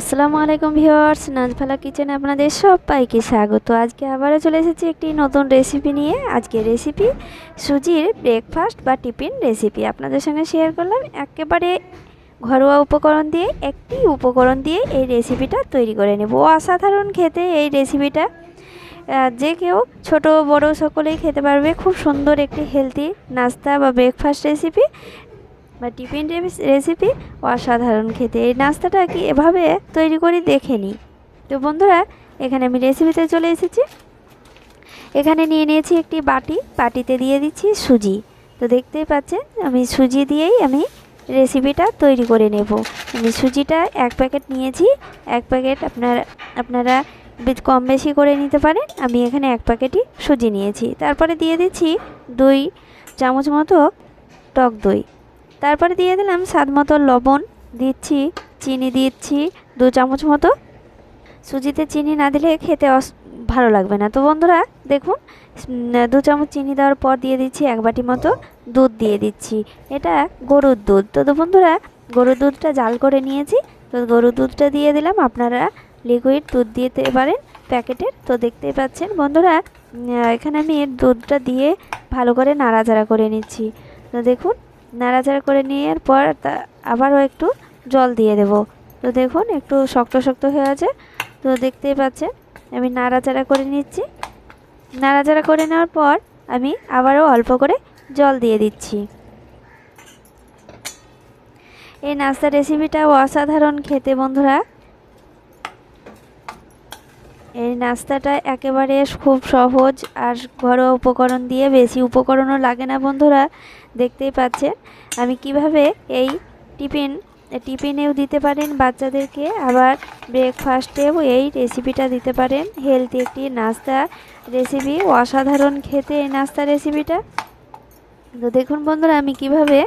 আসসালামু আলাইকুম ভিউয়ার্স, নাজফালা কিচেনে আপনাদের সবাইকে স্বাগত। আজকে আবারও চলে এসেছি একটি নতুন রেসিপি নিয়ে। আজকে রেসিপি সুজির ব্রেকফাস্ট বা টিফিন রেসিপি আপনাদের সঙ্গে শেয়ার করলাম। একেবারে ঘরোয়া উপকরণ দিয়ে, একটি উপকরণ দিয়ে এই রেসিপিটা তৈরি করে নেব। অসাধারণ খেতে এই রেসিপিটা যে কেউ ছোট, বড় সকলেই খেতে পারবে। খুব সুন্দর একটি হেলদি নাস্তা বা ব্রেকফাস্ট রেসিপি বা টিফিন রেসিপি অসাধারণ খেতে। এই নাস্তাটা কি এভাবে তৈরি করে দেখে নিই তো বন্ধুরা, এখানে আমি রেসিপিতে চলে এসেছি। এখানে নিয়ে নিয়েছি একটি বাটি। বাটিতে দিয়ে দিচ্ছি সুজি। তো দেখতেই পাচ্ছেন, আমি সুজি দিয়েই আমি রেসিপিটা তৈরি করে নেব। আমি সুজিটা এক প্যাকেট নিয়েছি। এক প্যাকেট আপনার, আপনারা কম বেশি করে নিতে পারেন। আমি এখানে এক প্যাকেটই সুজি নিয়েছি। তারপরে দিয়ে দিচ্ছি দুই চামচ মতো টক দই। তারপরে দিয়ে দিলাম স্বাদ মতো লবণ, দিচ্ছি, চিনি দিচ্ছি, দু চামচ মতো। সুজিতে চিনি না দিলে খেতে অস- ভালো লাগবে না। তো বন্ধুরা, দেখুন দু চামচ চিনি দেওয়ার পর দিয়ে দিচ্ছি এক বাটি মতো দুধ দিয়ে দিচ্ছি। এটা গরুর দুধ। তো বন্ধুরা, গরুর দুধটা জাল করে নিয়েছি। তো গরুর দুধটা দিয়ে দিলাম। আপনারা লিকুইড দুধ দিতে পারেন প্যাকেটের। তো দেখতেই পাচ্ছেন বন্ধুরা এখানে আমি দুধটা দিয়ে ভালো করে নাড়াচাড়া করে নিচ্ছি। তো দেখুন নাড়াচাড়া করে নেওয়ার পর আবারও একটু জল দিয়ে দেব। তো দেখুন, একটু শক্ত শক্ত হয়ে আছে। তো দেখতেই পাচ্ছেন, আমি নাড়াচাড়া করে নিচ্ছি। নাড়াচাড়া করে নেওয়ার পর আমি আবারও অল্প করে জল দিয়ে দিচ্ছি। এই নাস্তার রেসিপিটাও অসাধারণ খেতে, বন্ধুরা। এই নাস্তাটা একেবারে খুব সহজ আর ঘরোয়া উপকরণ দিয়ে বেশি উপকরণও লাগে না, বন্ধুরা। দেখতেই পাচ্ছেন। আমি কীভাবে এই টিফিন, টিফিনেও দিতে পারেন বাচ্চাদেরকে, আবার ব্রেকফাস্টেও এই রেসিপিটা দিতে পারেন। হেলদি একটি নাস্তা রেসিপি অসাধারণ খেতে এই নাস্তা রেসিপিটা তো দেখুন বন্ধুরা, আমি কীভাবে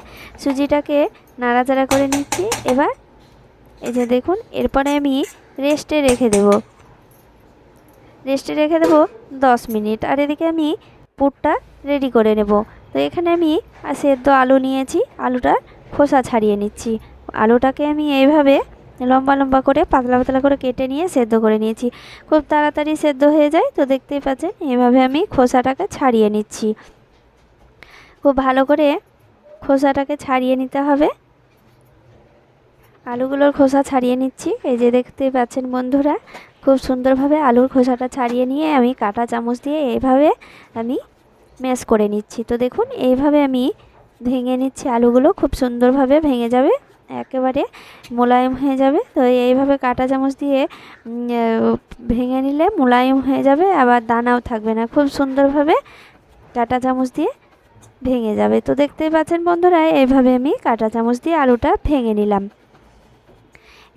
সুজিটাকে নাড়াচাড়া করে নিচ্ছি। এবার এই যে দেখুন, এরপরে আমি রেস্টে রেখে দেবো। রেস্টে রেখে দেবো দশ মিনিট, আর এদিকে আমি পুরটা রেডি করে নেব। তো এখানে আমি সেদ্ধ আলু নিয়েছি, আলুটা খোসা ছাড়িয়ে নিচ্ছি। আলুটাকে আমি এইভাবে লম্বা লম্বা করে, পাতলা পাতলা করে কেটে নিয়ে সেদ্ধ করে নিয়েছি। খুব তাড়াতাড়ি সেদ্ধ হয়ে যায়, তো দেখতেই পাচ্ছেন এইভাবে আমি খোসাটাকে ছাড়িয়ে নিচ্ছি। খুব ভালো করে খোসাটাকে ছাড়িয়ে নিতে হবে। আলুগুলোর খোসা ছাড়িয়ে নিচ্ছি। এই যে দেখতেই পাচ্ছেন বন্ধুরা, খুব সুন্দরভাবে আলুর খোসাটা ছাড়িয়ে নিয়ে আমি কাঁটা চামচ দিয়ে এইভাবে আমি ম্যাশ করে নিচ্ছি। তো দেখুন, এইভাবে আমি ভেঙে নিচ্ছি আলুগুলো। খুব সুন্দরভাবে ভেঙে যাবে, একেবারে মোলায়েম হয়ে যাবে। তো এইভাবে কাঁটা চামচ দিয়ে ভেঙে নিলে মোলায়েম হয়ে যাবে, আবার দানাও থাকবে না। খুব সুন্দরভাবে কাঁটা চামচ দিয়ে ভেঙে যাবে। তো দেখতেই পাচ্ছেন বন্ধুরা, এইভাবে আমি কাঁটা চামচ দিয়ে আলুটা ভেঙে নিলাম।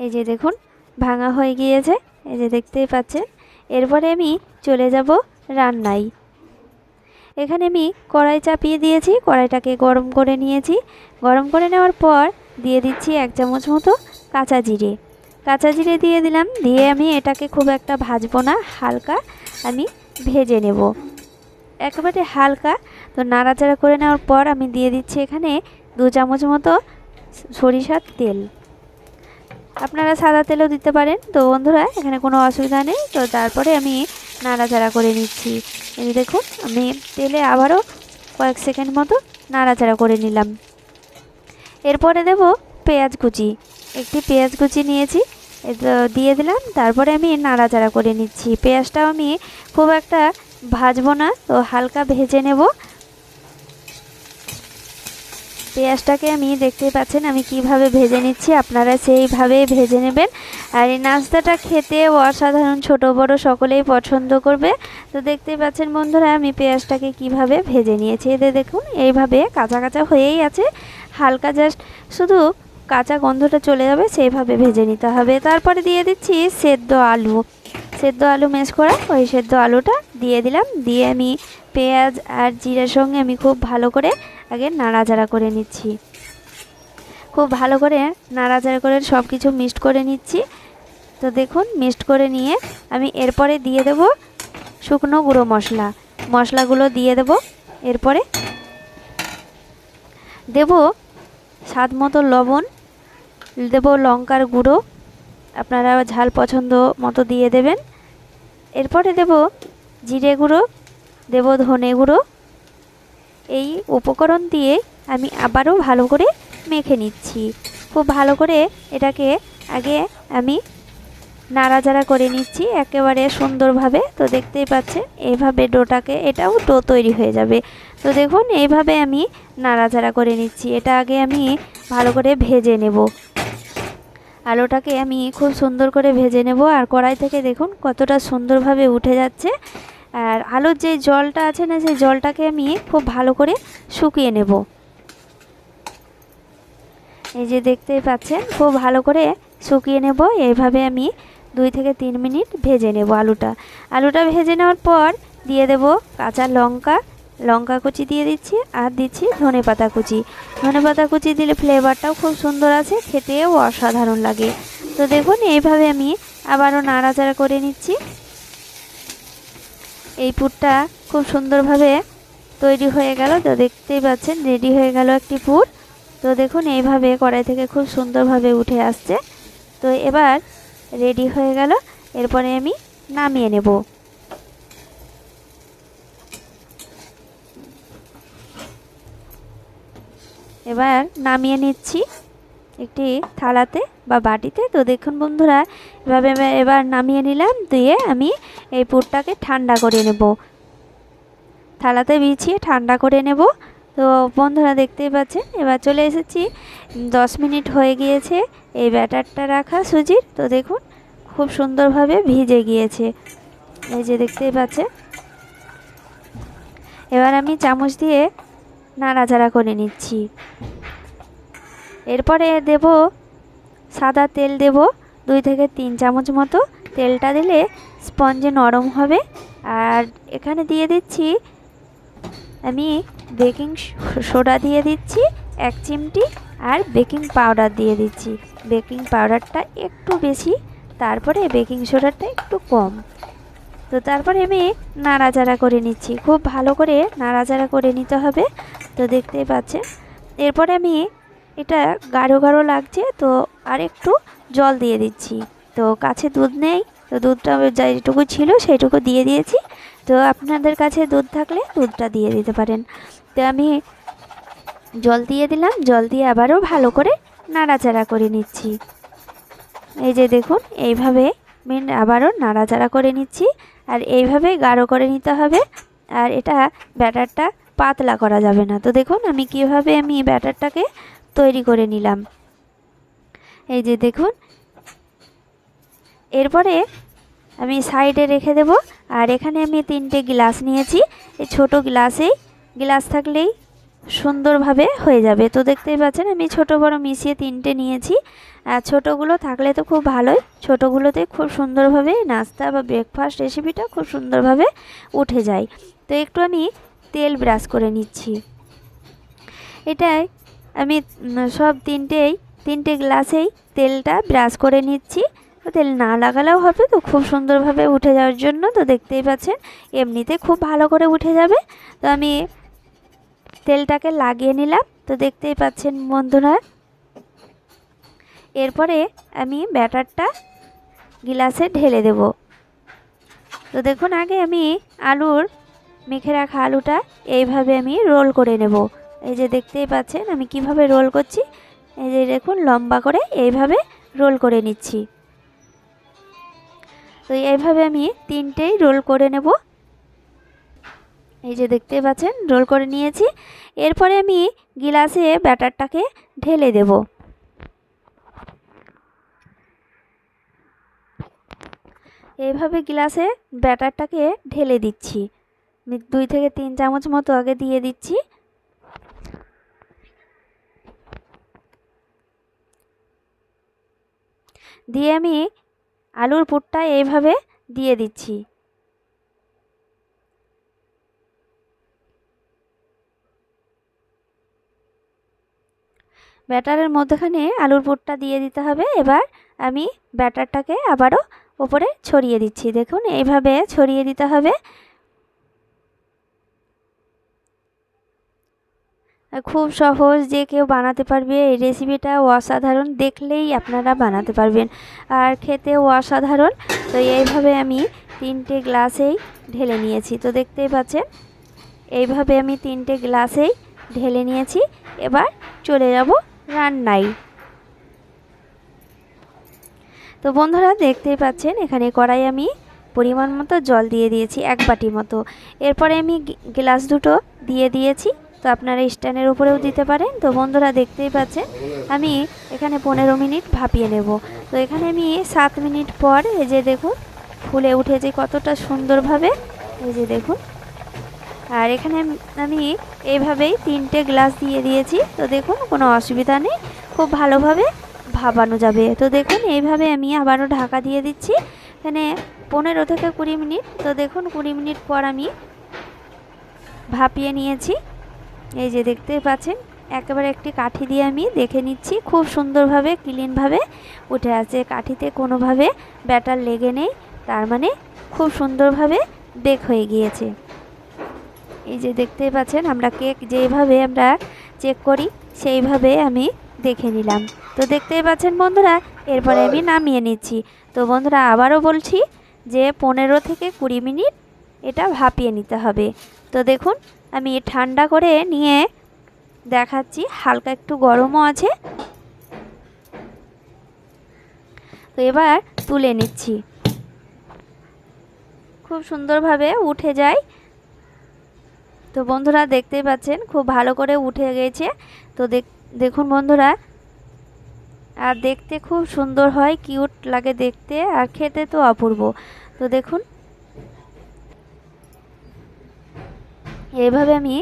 এই যে দেখুন, ভাঙা হয়ে গিয়েছে। এই যে দেখতেই পাচ্ছেন। এরপরে আমি চলে যাব রান্নায়। এখানে আমি কড়াই চাপিয়ে দিয়েছি, কড়াইটাকে গরম করে নিয়েছি। গরম করে নেওয়ার পর দিয়ে দিচ্ছি এক চামচ মতো কাঁচা জিরে। কাঁচা জিরে দিয়ে দিলাম, দিয়ে আমি এটাকে খুব একটা ভাজবো না, হালকা আমি ভেজে নেব। একেবারে হালকা, তো নাড়াচাড়া করে নেওয়ার পর আমি দিয়ে দিচ্ছি এখানে দু চামচ মতো সরিষার তেল। আপনারা সাদা তেলও দিতে পারেন, তো বন্ধুরা এখানে কোনো অসুবিধা নেই, তো তারপরে আমি নাড়াচাড়া করে নিচ্ছি। এই দেখুন, আমি তেলে আবারও কয়েক সেকেন্ড মতো নাড়াচাড়া করে নিলাম। এরপরে দেব পেঁয়াজ কুচি। একটি পেঁয়াজ কুচি নিয়েছি দিয়ে দিলাম, তারপরে আমি নাড়াচাড়া করে নিচ্ছি। পেঁয়াজটাও আমি খুব একটা ভাজবো না, তো হালকা ভেজে নেব। পেঁয়াজটাকে আমি দেখতেই পাচ্ছেন, আমি কীভাবে ভেজে নিচ্ছি, আপনারা সেইভাবেই ভেজে নেবেন। আর এই নাস্তাটা খেতে অসাধারণ, ছোট, বড় সকলেই পছন্দ করবে। তো দেখতেই পাচ্ছেন বন্ধুরা, আমি পেঁয়াজটাকে কীভাবে ভেজে নিয়েছি এতে দেখুন, এইভাবে কাঁচা কাঁচা হয়েই আছে, হালকা জাস্ট শুধু কাঁচা গন্ধটা চলে যাবে, সেইভাবে ভেজে নিতে হবে। তারপরে দিয়ে দিচ্ছি সেদ্ধ আলু। সেদ্ধ আলু মেশ করা, ওই সেদ্ধ আলুটা দিয়ে দিলাম। দিয়ে আমি পেঁয়াজ আর জিরার সঙ্গে আমি খুব ভালো করে আগে নাড়াচাড়া করে নিচ্ছি। খুব ভালো করে নাড়াচাড়া করে সব কিছু মিক্সড করে নিচ্ছি। তো দেখুন, মিক্সড করে নিয়ে আমি এরপরে দিয়ে দেব শুকনো গুঁড়ো মশলা। মশলাগুলো দিয়ে দেব। এরপরে দেব স্বাদ মতো লবণ, দেব লঙ্কার গুঁড়ো। আপনারা ঝাল পছন্দ মতো দিয়ে দেবেন। এরপরে দেব জিরে গুঁড়ো, দেব ধনে গুঁড়ো। এই উপকরণ দিয়ে আমি আবারও ভালো করে মেখে নিচ্ছি। খুব ভালো করে এটাকে আগে আমি নাড়াচাড়া করে নিচ্ছি, একেবারে সুন্দরভাবে। তো দেখতেই পাচ্ছেন এইভাবে ডোটাকে, এটাও ডো তৈরি হয়ে যাবে। তো দেখুন, এইভাবে আমি নাড়াচাড়া করে নিচ্ছি। এটা আগে আমি ভালো করে ভেজে নেব। আলুটাকে আমি খুব সুন্দর করে ভেজে নেব। আর কড়াই থেকে দেখুন কতটা সুন্দরভাবে উঠে যাচ্ছে। আর আলুর যে জলটা আছে না, সেই জলটাকে আমি খুব ভালো করে শুকিয়ে নেব। এই যে দেখতেই পাচ্ছেন, খুব ভালো করে শুকিয়ে নেব। এইভাবে আমি দুই থেকে তিন মিনিট ভেজে নেব আলুটা। আলুটা ভেজে নেওয়ার পর দিয়ে দেব কাঁচা লঙ্কা লঙ্কা কুচি দিয়ে দিচ্ছি আর দিচ্ছি ধনে পাতা কুচি। ধনে পাতা কুচি দিলে ফ্লেভারটাও খুব সুন্দর আছে, খেতেও অসাধারণ লাগে। তো দেখুন, এইভাবে আমি আবারও নাড়াচাড়া করে নিচ্ছি। এই পুরটা খুব সুন্দরভাবে তৈরি হয়ে গেল। তো দেখতেই পাচ্ছেন, রেডি হয়ে গেল একটি পুর। তো দেখুন, এইভাবে কড়াই থেকে খুব সুন্দরভাবে উঠে আসছে। তো এবার রেডি হয়ে গেল। এরপরে আমি নামিয়ে নেব। এবার নামিয়ে নিচ্ছি। একটি থালাতে বা বাটিতে। তো দেখুন বন্ধুরা, এভাবে এবার নামিয়ে নিলাম দিয়ে আমি এই পুরটাকে ঠান্ডা করে নেব। থালাতে বিছিয়ে ঠান্ডা করে নেব। তো বন্ধুরা দেখতেই পাচ্ছেন, এবার চলে এসেছি। দশ মিনিট হয়ে গিয়েছে, এই ব্যাটারটা রাখা সুজির। তো দেখুন, খুব সুন্দরভাবে ভিজে গিয়েছে। এই যে দেখতেই পাচ্ছেন। এবার আমি চামচ দিয়ে নাড়াচাড়া করে নিচ্ছি। এরপরে দেব সাদা তেল দেব দুই থেকে তিন চামচ মতো। তেলটা দিলে স্পঞ্জে নরম হবে। আর এখানে দিয়ে দিচ্ছি, আমি বেকিং সোডা দিয়ে দিচ্ছি, এক চিমটি, আর বেকিং পাউডার দিয়ে দিচ্ছি। বেকিং পাউডারটা একটু বেশি, তারপরে বেকিং সোডাটা একটু কম। তো তারপরে আমি নাড়াচাড়া করে নিচ্ছি। খুব ভালো করে নাড়াচাড়া করে নিতে হবে। তো দেখতেই পাচ্ছেন। এরপরে আমি এটা গাঢ় গাঢ় লাগছে, তো আর একটু জল দিয়ে দিচ্ছি। তো কাছে দুধ নেই, তো দুধটা যেটুকু ছিল সেইটুকু দিয়ে দিয়েছি। তো আপনাদের কাছে দুধ থাকলে দুধটা দিয়ে দিতে পারেন। তো আমি জল দিয়ে দিলাম, জল দিয়ে আবারও ভালো করে নাড়াচাড়া করে নিচ্ছি। এই যে দেখুন, এইভাবে আমি আবারও নাড়াচাড়া করে নিচ্ছি, আর এইভাবে গাঢ় করে নিতে হবে। আর এটা ব্যাটারটা পাতলা করা যাবে না। তো দেখুন, আমি কীভাবে আমি ব্যাটারটাকে তৈরি করে নিলাম। এই যে দেখুন। এরপরে আমি সাইডে রেখে দেব, আর এখানে আমি তিনটে গ্লাস নিয়েছি। এই ছোটো গ্লাসেই, গ্লাস থাকলেই সুন্দরভাবে হয়ে যাবে। তো দেখতেই পাচ্ছেন, আমি ছোট বড় মিশিয়ে তিনটে নিয়েছি। আর ছোটোগুলো থাকলে তো খুব ভালোই। ছোটোগুলোতে খুব সুন্দরভাবে নাস্তা বা ব্রেকফাস্ট রেসিপিটা খুব সুন্দরভাবে উঠে যায়। তো একটু আমি তেল ব্রাশ করে নিচ্ছি। এটাই আমি সব তিনটেই, তিনটে গ্লাসেই তেলটা ব্রাশ করে নিচ্ছি। তো তেল না লাগালেও হবে তো, খুব সুন্দরভাবে উঠে যাওয়ার জন্য তো দেখতেই পাচ্ছেন, এমনিতে খুব ভালো করে উঠে যাবে। তো আমি তেলটাকে লাগিয়ে নিলাম, তো দেখতেই পাচ্ছেন বন্ধুরা। এরপরে আমি ব্যাটারটা গিলাসে ঢেলে দেব। তো দেখুন, আগে আমি আলুর, মেখে রাখা আলুটা এইভাবে আমি রোল করে নেব। এই যে দেখতেই পাচ্ছেন আমি কীভাবে রোল করছি। এই যে দেখুন, লম্বা করে এইভাবে রোল করে নিচ্ছি। তো এইভাবে আমি তিনটেই রোল করে নেব। এই যে দেখতে পাচ্ছেন, রোল করে নিয়েছি। এরপরে আমি গিলাসে ব্যাটারটাকে ঢেলে দেব। এইভাবে গিলাসে ব্যাটারটাকে ঢেলে দিচ্ছি। দুই থেকে তিন চামচ মতো আগে দিয়ে দিচ্ছি। দিয়ে আমি আলুর পুরটা এইভাবে দিয়ে দিচ্ছি। ব্যাটারের মধ্যখানে আলুর পুরটা দিয়ে দিতে হবে। এবার আমি ব্যাটারটাকে আবারও ওপরে ছড়িয়ে দিচ্ছি। দেখুন, এইভাবে ছড়িয়ে দিতে হবে। খুব সহজ যে কেউ বানাতে পারবে। এই রেসিপিটা অসাধারণ দেখলেই আপনারা বানাতে পারবেন। আর খেতেও অসাধারণ। তো এইভাবে আমি তিনটে গ্লাসেই ঢেলে নিয়েছি। তো দেখতেই পাচ্ছেন, এইভাবে আমি তিনটে গ্লাসেই ঢেলে নিয়েছি। এবার চলে যাব রান্নায়। তো বন্ধুরা, দেখতেই পাচ্ছেন, এখানে কড়াই আমি পরিমাণ মতো জল দিয়ে দিয়েছি, এক বাটি মতো। এরপরে আমি গ্লাস দুটো দিয়ে দিয়েছি। তো আপনারা স্ট্যান্ডের উপরেও দিতে পারেন। তো বন্ধুরা দেখতেই পাচ্ছেন, আমি এখানে পনেরো মিনিট ভাপিয়ে নেব। তো এখানে আমি সাত মিনিট পর এই যে দেখুন, ফুলে উঠেছে কতটা সুন্দরভাবে। এই যে দেখুন। আর এখানে আমি এইভাবেই তিনটে গ্লাস দিয়ে দিয়েছি। তো দেখুন, কোনো অসুবিধা নেই, খুব ভালোভাবে ভাবানো যাবে। তো দেখুন, এইভাবে আমি আবারও ঢাকা দিয়ে দিচ্ছি। এখানে পনেরো থেকে কুড়ি মিনিট। তো দেখুন, কুড়ি মিনিট পর আমি ভাপিয়ে নিয়েছি। এই যে দেখতে পাচ্ছেন, একেবারে একটি কাঠি দিয়ে আমি দেখে নিচ্ছি, খুব সুন্দরভাবে, ক্লিনভাবে উঠে আছে। কাঠিতে কোনোভাবে ব্যাটার লেগে নেই, তার মানে খুব সুন্দরভাবে বেক হয়ে গিয়েছে। এই যে দেখতেই পাচ্ছেন, আমরা কেক যেইভাবে আমরা চেক করি, সেইভাবে আমি দেখে নিলাম। তো দেখতেই পাচ্ছেন বন্ধুরা, এরপরে আমি নামিয়ে নিচ্ছি। তো বন্ধুরা, আবারও বলছি যে পনেরো থেকে কুড়ি মিনিট এটা ভাপিয়ে নিতে হবে। তো দেখুন আমি ঠান্ডা করে নিয়ে দেখাচ্ছি, হালকা একটু গরমও আছে। তো এবার তুলে নিচ্ছি। খুব সুন্দরভাবে উঠে যায়। তো বন্ধুরা দেখতেই পাচ্ছেন, খুব ভালো করে উঠে গেছে। তো দেখুন বন্ধুরা, আর দেখতে খুব সুন্দর হয়, কিউট লাগে দেখতে, আর খেতে তো অপূর্ব। তো দেখুন এইভাবে আমি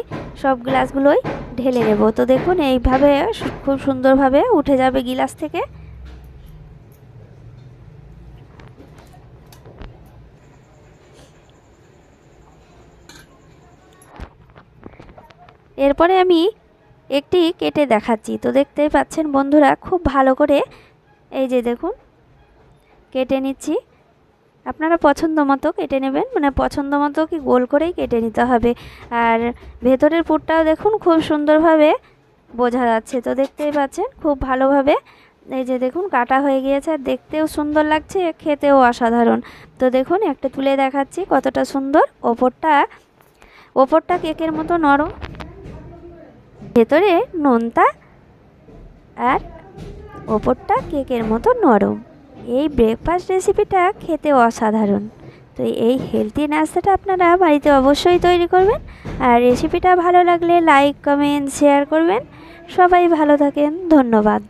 সব গ্লাসগুলোই ঢেলে নেব। তো দেখুন, এইভাবে খুব সুন্দরভাবে উঠে যাবে গিলাস থেকে। এরপরে আমি একটি কেটে দেখাচ্ছি। তো দেখতেই পাচ্ছেন বন্ধুরা, খুব ভালো করে এই যে দেখুন, কেটে নিচ্ছি। আপনারা পছন্দ মতো কেটে নেবেন মানে পছন্দ মতো কি গোল করেই কেটে নিতে হবে। আর ভেতরের পুরটাও দেখুন খুব সুন্দরভাবে বোঝা যাচ্ছে। তো দেখতেই পাচ্ছেন খুব ভালোভাবে এই যে দেখুন কাটা হয়ে গিয়েছে, আর দেখতেও সুন্দর লাগছে, খেতেও অসাধারণ। তো দেখুন একটা তুলে দেখাচ্ছি কতটা সুন্দর ওপরটা। ওপরটা কেকের মতো নরম। ভেতরে নোনতা আর ওপরটা কেকের মতো নরম। এই ব্রেকফাস্ট রেসিপিটা খেতে অসাধারণ। তো এই হেলদি নাস্তাটা আপনারা বাড়িতে অবশ্যই তৈরি করবেন। আর রেসিপিটা ভালো লাগলে লাইক কমেন্ট শেয়ার করবেন। সবাই ভালো থাকেন। ধন্যবাদ।